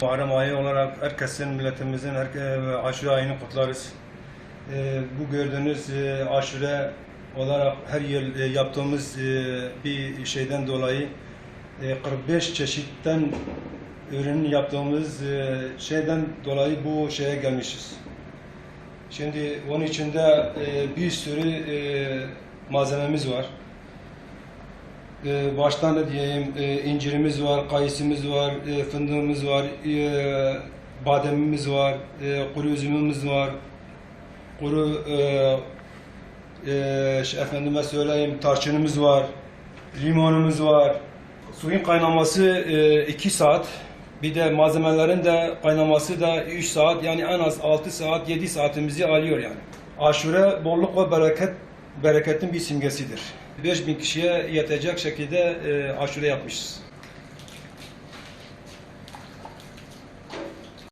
Muharrem ayı olarak herkesin, milletimizin her, e, aşure ayını kutlarız. E, bu gördüğünüz e, aşure olarak her yıl e, yaptığımız e, bir şeyden dolayı e, 45 çeşitten ürün yaptığımız e, şeyden dolayı bu şeye gelmişiz. Şimdi onun içinde e, bir sürü e, malzememiz var. E, baştan da diyeyim e, incirimiz var, kayısımız var, e, fındığımız var, e, bademimiz var, e, kuru üzümümüz var, kuru e, e, efendime söyleyeyim tarçınımız var, limonumuz var. Suyun kaynaması 2 saat. Bir de malzemelerin de kaynaması da 3 saat yani en az 6 saat 7 saatimizi alıyor yani. Aşure bolluk ve bereket bereketin bir simgesidir. 5000 kişiye yetecek şekilde e, aşure yapmışız.